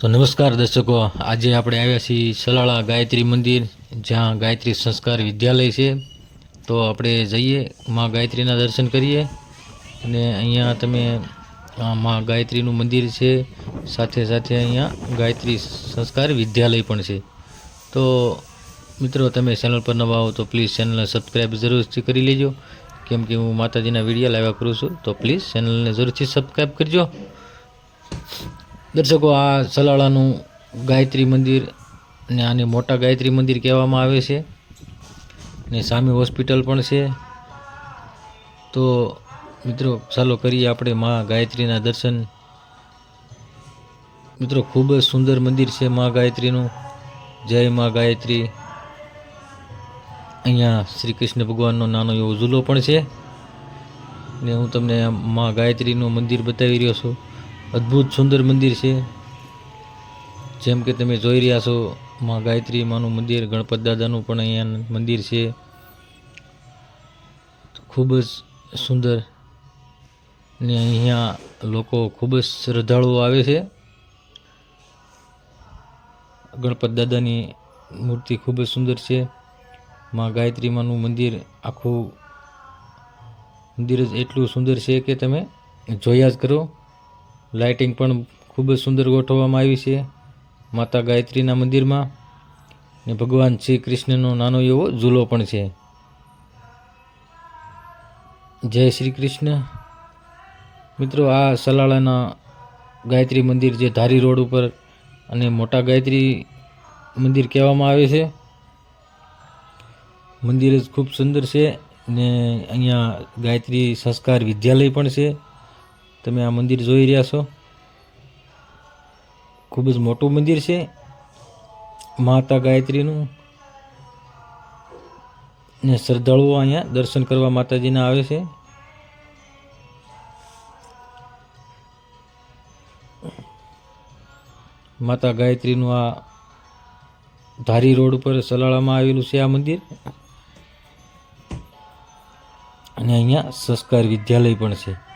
તો નમસ્કાર દર્શકો, આજે આપણે આવ્યા છીએ સલાળા ગાયત્રી મંદિર, જ્યાં ગાયત્રી સંસ્કાર વિદ્યાલય છે. તો આપણે જઈએ, માં ગાયત્રીના દર્શન કરીએ અને અહીંયા તમે માં ગાયત્રીનું મંદિર છે, સાથે સાથે અહીંયા ગાયત્રી સંસ્કાર વિદ્યાલય પણ છે. તો મિત્રો, તમે ચેનલ પર નવા હો તો પ્લીઝ ચેનલને સબસ્ક્રાઈબ જરૂરથી કરી લેજો. કેમ કે હું માતાજીના વીડિયો લાવ્યા કરું છું, તો પ્લીઝ ચેનલને જરૂરથી સબસ્ક્રાઈબ કરજો. દર્શકો, આ સલાળાનું ગાયત્રી મંદિર ને આને મોટા ગાયત્રી મંદિર કહેવામાં આવે છે. ને સામે હોસ્પિટલ પણ છે. તો મિત્રો, ચાલો કરીએ આપણે મા ગાયત્રીના દર્શન. મિત્રો, ખૂબ જ સુંદર મંદિર છે મા ગાયત્રીનું. જય મા ગાયત્રી. અહીંયા શ્રી કૃષ્ણ ભગવાનનો નાનો એવો ઝૂલો પણ છે. ને હું તમને મા ગાયત્રીનું મંદિર બતાવી રહ્યો છું. અદ્ભુત સુંદર મંદિર છે. જેમ કે તમે જોઈ રહ્યા છો, મા ગાયત્રી માનું મંદિર, ગણપત દાદાનું પણ અહીંયા મંદિર છે. ખૂબ જ સુંદર. ને અહીંયા લોકો ખૂબ જ શ્રદ્ધાળુઓ આવે છે. ગણપત દાદાની મૂર્તિ ખૂબ જ સુંદર છે. મા ગાયત્રી માનું મંદિર આખું મંદિર જ એટલું સુંદર છે કે તમે જોયા જ કરો. લાઇટિંગ પણ ખૂબ જ સુંદર ગોઠવવામાં આવી છે. માતા ગાયત્રીના મંદિરમાં ને ભગવાન શ્રી કૃષ્ણનો નાનો એવો ઝૂલો પણ છે. જય શ્રી કૃષ્ણ. મિત્રો, આ સલાળાના ગાયત્રી મંદિર જે ધારી રોડ ઉપર અને મોટા ગાયત્રી મંદિર કહેવામાં આવે છે, મંદિર જ ખૂબ સુંદર છે ને અહીંયા ગાયત્રી સંસ્કાર વિદ્યાલય પણ છે. તમે આ મંદિર જોઈ રહ્યા છો. ખૂબ જ મોટું મંદિર છે. માતા ગાયત્રીનું. ને શ્રદ્ધાળુઓ અહીંયા દર્શન કરવા માતાજીના આવે છે. માતા ગાયત્રીનું આ ધારી રોડ ઉપર સલાળામાં આવેલું છે આ મંદિર. અને અહીંયા સંસ્કાર વિદ્યાલય પણ છે.